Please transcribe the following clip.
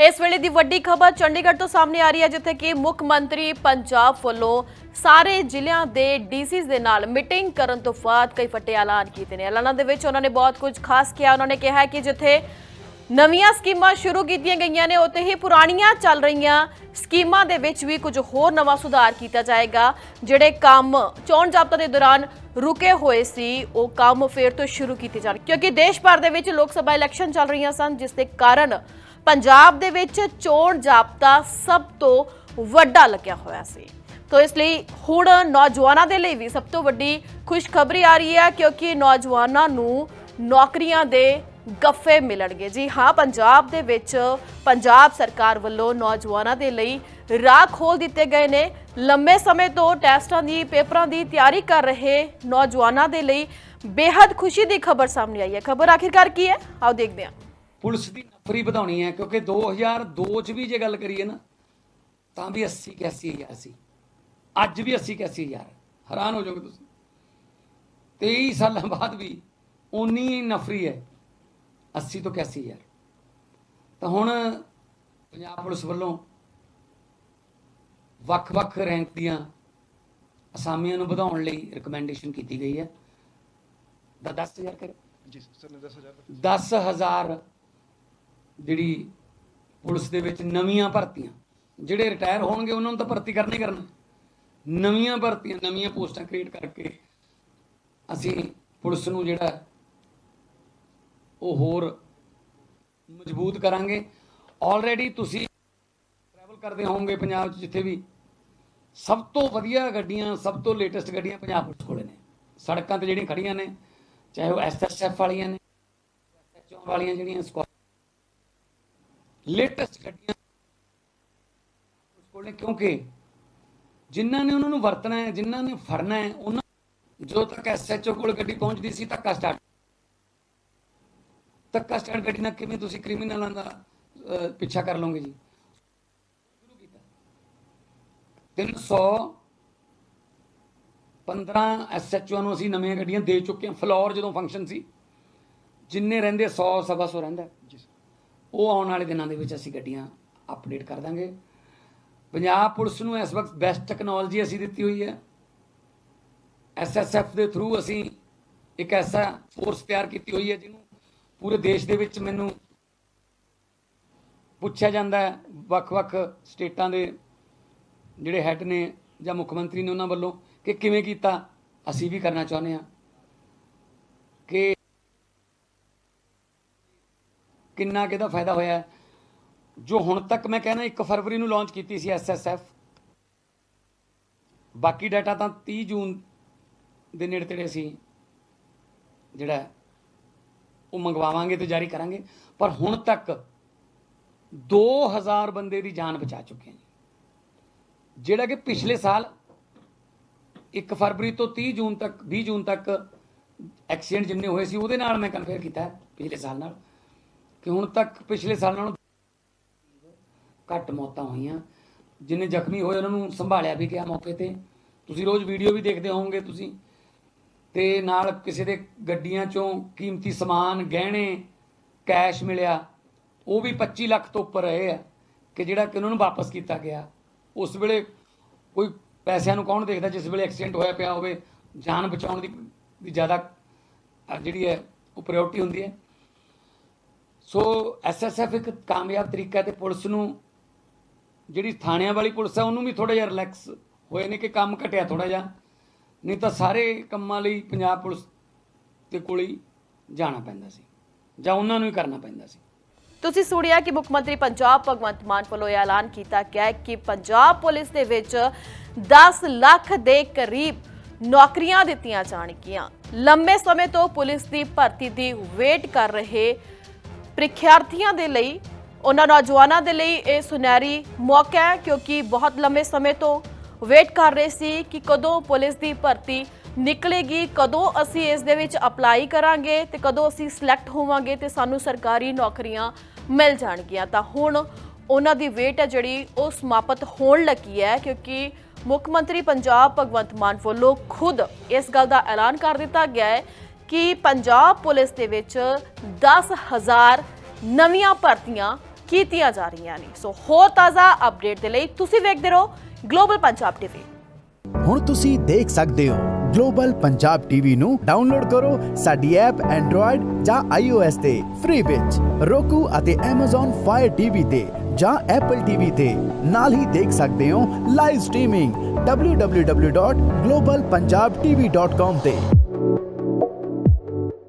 ਇਸ ਵੇਲੇ ਦੀ ਵੱਡੀ ਖਬਰ ਚੰਡੀਗੜ੍ਹ ਤੋਂ ਸਾਹਮਣੇ ਆ ਰਹੀ ਹੈ, ਜਿੱਥੇ ਕਿ ਮੁੱਖ ਮੰਤਰੀ ਪੰਜਾਬ ਵੱਲੋਂ ਸਾਰੇ ਜ਼ਿਲ੍ਹਿਆਂ ਦੇ ਡੀਸੀਜ਼ ਦੇ ਨਾਲ ਮੀਟਿੰਗ ਕਰਨ ਤੋਂ ਬਾਅਦ ਕਈ ਫੱਟੇ ਐਲਾਨ ਕੀਤੇ ਨੇ। ਐਲਾਨਾਂ ਦੇ ਵਿੱਚ ਉਹਨਾਂ ਨੇ ਬਹੁਤ ਕੁਝ ਖਾਸ ਕਿਹਾ। ਉਹਨਾਂ ਨੇ ਕਿਹਾ ਕਿ ਜਿੱਥੇ ਨਵੀਆਂ ਸਕੀਮਾਂ ਸ਼ੁਰੂ ਕੀਤੀਆਂ ਗਈਆਂ ਨੇ, ਉੱਥੇ ਹੀ ਪੁਰਾਣੀਆਂ ਚੱਲ ਰਹੀਆਂ ਸਕੀਮਾਂ ਦੇ ਵਿੱਚ ਵੀ ਕੁਝ ਹੋਰ ਨਵਾਂ ਸੁਧਾਰ ਕੀਤਾ ਜਾਏਗਾ। ਜਿਹੜੇ ਕੰਮ ਚੋਣ ਜਾਬਤਾ ਦੇ ਦੌਰਾਨ ਰੁਕੇ ਹੋਏ ਸੀ, ਉਹ ਕੰਮ ਫੇਰ ਤੋਂ ਸ਼ੁਰੂ ਕੀਤੇ ਜਾਣ। ਕਿਉਂਕਿ ਦੇਸ਼ ਭਰ ਦੇ ਵਿੱਚ ਲੋਕ ਸਭਾ ਇਲੈਕਸ਼ਨ ਚੱਲ ਰਹੀਆਂ ਸਨ, ਜਿਸ ਦੇ ਕਾਰਨ ਪੰਜਾਬ ਦੇ ਵਿੱਚ ਚੋਣ ਜਾਬਤਾ ਸਭ ਤੋਂ ਵੱਡਾ ਲੱਗਿਆ ਹੋਇਆ ਸੀ। ਤੋ ਇਸ ਲਈ ਹੁਣ ਨੌਜਵਾਨਾਂ ਦੇ ਲਈ ਵੀ ਸਭ ਤੋਂ ਵੱਡੀ ਖੁਸ਼ਖਬਰੀ ਆ ਰਹੀ ਹੈ ਕਿਉਂਕਿ ਨੌਜਵਾਨਾਂ ਨੂੰ ਨੌਕਰੀਆਂ ਦੇ ਗੱਫੇ ਮਿਲਣਗੇ। ਜੀ ਹਾਂ, ਪੰਜਾਬ ਦੇ ਵਿੱਚ ਪੰਜਾਬ ਸਰਕਾਰ ਵੱਲੋਂ ਨੌਜਵਾਨਾਂ ਦੇ ਲਈ ਰਾਹ ਖੋਲ ਦਿੱਤੇ ਗਏ ਨੇ। ਲੰਮੇ ਸਮੇਂ ਤੋਂ ਟੈਸਟਾਂ ਦੀ, ਪੇਪਰਾਂ ਦੀ ਤਿਆਰੀ ਕਰ ਰਹੇ ਨੌਜਵਾਨਾਂ ਦੇ ਲਈ ਬੇहद ਖੁਸ਼ੀ ਦੀ ਖਬਰ ਸਾਹਮਣੇ ਆਈ ਹੈ। ਖਬਰ ਆਖਿਰਕਾਰ ਕੀ ਹੈ? ਆਓ ਦੇਖਦੇ ਹਾਂ। ਪੁਲਿਸ ਦੀ ਨਫਰੀ ਵਧਾਉਣੀ ਹੈ ਕਿਉਂਕਿ 2002 ਚ ਵੀ ਜੇ ਗੱਲ ਕਰੀਏ ਨਾ ਤਾਂ ਵੀ 80 81 ਹਜ਼ਾਰ ਸੀ। ਅੱਜ ਵੀ 80 81 ਹਜ਼ਾਰ ਹੈਰਾਨ ਹੋ ਜਾਓਗੇ ਤੁਸੀਂ। 23 ਸਾਲਾਂ ਬਾਅਦ ਵੀ ਉਨੀ ਨਫਰੀ ਹੈ 80 ਤੋਂ 81 ਹਜ਼ਾਰ। ਤਾਂ ਹੁਣ ਪੰਜਾਬ ਪੁਲਿਸ ਵੱਲੋਂ ਵੱਖ-ਵੱਖ ਰੈਂਕ ਦੀਆਂ ਅਸਾਮੀਆਂ ਨੂੰ ਵਧਾਉਣ ਲਈ ਰეკਮੈਂਡੇਸ਼ਨ ਕੀਤੀ ਗਈ ਹੈ। ਦਾ 10000 ਕਰ ਜੀ ਸਰ ਨੇ 10000 10000 ਜਿਹੜੀ ਪੁਲਿਸ ਦੇ ਵਿੱਚ ਨਵੀਆਂ ਭਰਤੀਆਂ, ਜਿਹੜੇ ਰਿਟਾਇਰ ਹੋਣਗੇ, ਉਹਨਾਂ ਨੂੰ ਤਾਂ ਭਰਤੀ ਕਰਨਾ ਹੀ ਕਰਨਾ। ਨਵੀਆਂ ਭਰਤੀਆਂ, ਨਵੀਆਂ ਪੋਸਟਾਂ ਕ੍ਰੀਏਟ ਕਰਕੇ ਅਸੀਂ ਪੁਲਿਸ ਨੂੰ ਜਿਹੜਾ ਉਹ ਹੋਰ ਮਜ਼ਬੂਤ ਕਰਾਂਗੇ। ਆਲਰੇਡੀ ਤੁਸੀਂ ਟਰੈਵਲ ਕਰਦੇ ਹੋਵੋਗੇ ਪੰਜਾਬ 'ਚ ਜਿੱਥੇ ਵੀ। ਸਭ ਤੋਂ ਵਧੀਆ ਗੱਡੀਆਂ, ਸਭ ਤੋਂ ਲੇਟੈਸਟ ਗੱਡੀਆਂ ਪੰਜਾਬ ਪੁਲਿਸ ਕੋਲੇ ਨੇ। ਸੜਕਾਂ ਤੇ ਜਿਹੜੀਆਂ ਖੜੀਆਂ ਨੇ, ਚਾਹੇ ਉਹ ਐਸਐਸਐਫ ਵਾਲੀਆਂ ਨੇ ਐਸਐਚਓ ਵਾਲੀਆਂ ਜਿਹੜੀਆਂ ਸਕੁਆ ਲੇਟੈਸਟ ਗੱਡੀਆਂ ਉਸ ਕੋਲੇ ਕਿਉਂਕਿ ਜਿਨ੍ਹਾਂ ਨੇ ਉਹਨਾਂ ਨੂੰ ਵਰਤਣਾ ਹੈ, ਜਿਨ੍ਹਾਂ ਨੇ ਫੜਨਾ ਹੈ, ਉਹਨਾਂ ਜੋ ਤੱਕ ਐਸਐਚਓ ਕੋਲ ਗੱਡੀ ਪਹੁੰਚਦੀ ਸੀ, ਧੱਕਾ ਸਟਾਰਟ ਧੱਕਾ ਸਟਾਰਟ ਗੱਡੀ ਨਾਲ ਕਿਵੇਂ ਤੁਸੀਂ ਕ੍ਰਿਮੀਨਲਾਂ ਦਾ ਪਿੱਛਾ ਕਰ ਲਓਗੇ ਜੀ? ਸ਼ੁਰੂ ਕੀਤਾ। 300 15 ਐਸਐਚਓ ਨੂੰ ਅਸੀਂ ਨਵੀਆਂ ਗੱਡੀਆਂ ਦੇ ਚੁੱਕੇ ਹਾਂ। ਫਲੋਰ ਜਦੋਂ ਫੰਕਸ਼ਨ ਸੀ, ਜਿੰਨੇ ਰਹਿੰਦੇ 100 ਸਵਾ ਸੌ ਰਹਿੰਦਾ। ਉਹ ਆਉਣ ਵਾਲੇ ਦਿਨਾਂ ਦੇ ਵਿੱਚ ਅਸੀਂ ਗੱਡੀਆਂ ਅਪਡੇਟ ਕਰ ਦਾਂਗੇ। ਪੰਜਾਬ ਪੁਲਿਸ ਨੂੰ ਇਸ ਵਕਤ ਬੈਸਟ ਟੈਕਨੋਲੋਜੀ ਅਸੀਂ ਦਿੱਤੀ ਹੋਈ ਹੈ। ਐਸਐਸਐਫ ਦੇ ਥਰੂ ਅਸੀਂ ਇੱਕ ਐਸਾ ਫੋਰਸ ਤਿਆਰ ਕੀਤੀ ਹੋਈ ਹੈ ਜਿਹਨੂੰ ਪੂਰੇ ਦੇਸ਼ ਦੇ ਵਿੱਚ ਮੈਨੂੰ ਪੁੱਛਿਆ ਜਾਂਦਾ ਹੈ। ਵੱਖ-ਵੱਖ ਸਟੇਟਾਂ ਦੇ ਜਿਹੜੇ ਹੈੱਡ ਨੇ ਜਾਂ ਮੁੱਖ ਮੰਤਰੀ ਨੇ ਉਹਨਾਂ ਵੱਲੋਂ ਕਿ ਕਿਵੇਂ ਕੀਤਾ, ਅਸੀਂ ਵੀ ਕਰਨਾ ਚਾਹੁੰਦੇ ਹਾਂ ਕਿ ਕਿੰਨਾ ਕਿਹਦਾ ਫਾਇਦਾ ਹੋਇਆ ਜੋ ਹੁਣ ਤੱਕ ਮੈਂ ਕਹਿੰਦਾ 1 ਫਰਵਰੀ ਨੂੰ ਲਾਂਚ ਕੀਤੀ ਸੀ ਐਸਐਸਐਫ ਬਾਕੀ ਡਾਟਾ ਤਾਂ 30 ਜੂਨ ਦੇ ਨੇੜੇ ਤੇੜੇ ਅਸੀਂ ਜਿਹੜਾ ਉਹ ਮੰਗਵਾਵਾਂਗੇ ਤੇ ਜਾਰੀ ਕਰਾਂਗੇ। ਪਰ ਹੁਣ ਤੱਕ 2000 ਬੰਦੇ ਦੀ ਜਾਨ ਬਚਾ ਚੁੱਕੇ ਹਾਂ ਜੀ। ਜਿਹੜਾ ਕਿ ਪਿਛਲੇ ਸਾਲ 1 ਫਰਵਰੀ ਤੋਂ 30 ਜੂਨ ਤੱਕ 20 ਜੂਨ ਤੱਕ ਐਕਸੀਡੈਂਟ ਜਿੰਨੇ ਹੋਏ ਸੀ, ਉਹਦੇ ਨਾਲ ਮੈਂ ਕੰਪੇਅਰ ਕੀਤਾ ਪਿਛਲੇ ਸਾਲ ਨਾਲ। ਕਿ ਹੁਣ ਤੱਕ ਪਿਛਲੇ ਸਾਲ ਨਾਲੋਂ ਘੱਟ ਮੌਤਾਂ ਹੋਈਆਂ। ਜਿੰਨੇ ਜ਼ਖਮੀ ਹੋਏ ਉਹਨਾਂ ਨੂੰ ਸੰਭਾਲਿਆ ਵੀ ਗਿਆ ਮੌਕੇ ਤੇ। ਤੁਸੀਂ ਰੋਜ਼ ਵੀਡੀਓ ਵੀ ਦੇਖਦੇ ਹੋਵੋਗੇ ਤੁਸੀਂ। ਤੇ ਨਾਲ ਕਿਸੇ ਦੇ ਗੱਡੀਆਂ ਚੋਂ ਕੀਮਤੀ ਸਮਾਨ, ਗਹਿਣੇ, ਕੈਸ਼ ਮਿਲਿਆ। ਉਹ ਵੀ 25 ਲੱਖ ਤੋਂ ਉੱਪਰ ਰਹੇ ਆ ਕਿ ਜਿਹੜਾ ਕਿ ਉਹਨਾਂ ਨੂੰ ਵਾਪਸ ਕੀਤਾ ਗਿਆ। ਉਸ ਵੇਲੇ ਕੋਈ ਪੈਸਿਆਂ ਨੂੰ ਕੌਣ ਦੇਖਦਾ ਜਿਸ ਵੇਲੇ ਐਕਸੀਡੈਂਟ ਹੋਇਆ ਪਿਆ ਹੋਵੇ। ਜਾਨ ਬਚਾਉਣ ਦੀ ਜ਼ਿਆਦਾ ਜਿਹੜੀ ਹੈ ਉਹ ਪ੍ਰਾਇੋਰਟੀ ਹੁੰਦੀ ਹੈ। ਸੋ ਐਸਐਸਐਫ ਇੱਕ ਕਾਮਯਾਬ ਤਰੀਕਾ ਹੈ ਤੇ ਪੁਲਿਸ ਨੂੰ ਜਿਹੜੀ ਥਾਣਿਆਂ ਵਾਲੀ ਪੁਲਿਸ ਹੈ, ਉਹਨੂੰ ਵੀ ਥੋੜਾ ਜਿਹਾ ਰਿਲੈਕਸ ਹੋਏ ਨੇ ਕਿ ਕੰਮ ਘਟਿਆ ਥੋੜਾ ਜਿਹਾ। ਨਹੀਂ ਤਾਂ ਸਾਰੇ ਕੰਮਾਂ ਲਈ ਪੰਜਾਬ ਪੁਲਿਸ ਦੇ ਕੋਲ ਹੀ ਜਾਣਾ ਪੈਂਦਾ ਸੀ, ਜਾਂ ਉਹਨਾਂ ਨੂੰ ਹੀ ਕਰਨਾ ਪੈਂਦਾ ਸੀ। ਤੁਸੀਂ ਸੁਣਿਆ ਕਿ ਮੁੱਖ ਮੰਤਰੀ ਪੰਜਾਬ ਭਗਵੰਤ ਮਾਨ ਵੱਲੋਂ ਇਹ ਐਲਾਨ ਕੀਤਾ ਗਿਆ ਹੈ ਕਿ ਪੰਜਾਬ ਪੁਲਿਸ ਦੇ ਵਿੱਚ 10 ਲੱਖ ਦੇ ਕਰੀਬ ਨੌਕਰੀਆਂ ਦਿੱਤੀਆਂ ਜਾਣਗੀਆਂ। ਲੰਬੇ ਸਮੇਂ ਤੋਂ ਪੁਲਿਸ ਦੀ ਭਰਤੀ ਦੀ ਵੇਟ ਕਰ ਰਹੇ ਪ੍ਰੀਖਿਆਰਥੀਆਂ ਦੇ ਲਈ, ਉਹਨਾਂ ਨੌਜਵਾਨਾਂ ਦੇ ਲਈ ਇਹ ਸੁਨਹਿਰੀ ਮੌਕਾ ਹੈ ਕਿਉਂਕਿ ਬਹੁਤ ਲੰਮੇ ਸਮੇਂ ਤੋਂ ਵੇਟ ਕਰ ਰਹੇ ਸੀ ਕਿ ਕਦੋਂ ਪੁਲਿਸ ਦੀ ਭਰਤੀ ਨਿਕਲੇਗੀ, ਕਦੋਂ ਅਸੀਂ ਇਸ ਦੇ ਵਿੱਚ ਅਪਲਾਈ ਕਰਾਂਗੇ ਤੇ ਕਦੋਂ ਅਸੀਂ ਸਿਲੈਕਟ ਹੋਵਾਂਗੇ ਤੇ ਸਾਨੂੰ ਸਰਕਾਰੀ ਨੌਕਰੀਆਂ ਮਿਲ ਜਾਣਗੀਆਂ। ਤਾਂ ਹੁਣ ਉਹਨਾਂ ਦੀ ਵੇਟ ਹੈ ਜਿਹੜੀ, ਉਹ ਸਮਾਪਤ ਹੋਣ ਲੱਗੀ ਹੈ ਕਿਉਂਕਿ ਮੁੱਖ ਮੰਤਰੀ ਪੰਜਾਬ ਭਗਵੰਤ ਮਾਨ ਵੱਲੋਂ ਖੁਦ ਇਸ ਗੱਲ ਦਾ ਐਲਾਨ ਕਰ ਦਿੱਤਾ ਗਿਆ ਹੈ ਕਿ ਪੰਜਾਬ ਪੁਲਿਸ ਦੇ ਵਿੱਚ 10000 ਨਵੀਆਂ ਭਰਤੀਆਂ ਕੀਤੀਆਂ ਜਾ ਰਹੀਆਂ ਨੇ। ਸੋ ਹੋਰ ਤਾਜ਼ਾ ਅਪਡੇਟ ਦੇ ਲਈ ਤੁਸੀਂ ਵੇਖਦੇ ਰਹੋ ਗਲੋਬਲ ਪੰਜਾਬ ਟੀਵੀ ਹੁਣ ਤੁਸੀਂ ਦੇਖ ਸਕਦੇ ਹੋ ਗਲੋਬਲ ਪੰਜਾਬ ਟੀਵੀ ਨੂੰ ਡਾਊਨਲੋਡ ਕਰੋ ਸਾਡੀ ਐਪ ਐਂਡਰੋਇਡ ਜਾਂ iOS ਤੇ ਫ੍ਰੀ ਵਿੱਚ, roku ਅਤੇ Amazon Fire TV ਤੇ ਜਾਂ Apple TV ਤੇ। ਨਾਲ ਹੀ ਦੇਖ ਸਕਦੇ ਹੋ ਲਾਈਵ ਸਟ੍ਰੀਮਿੰਗ www.globalpunjabtv.com ਤੇ।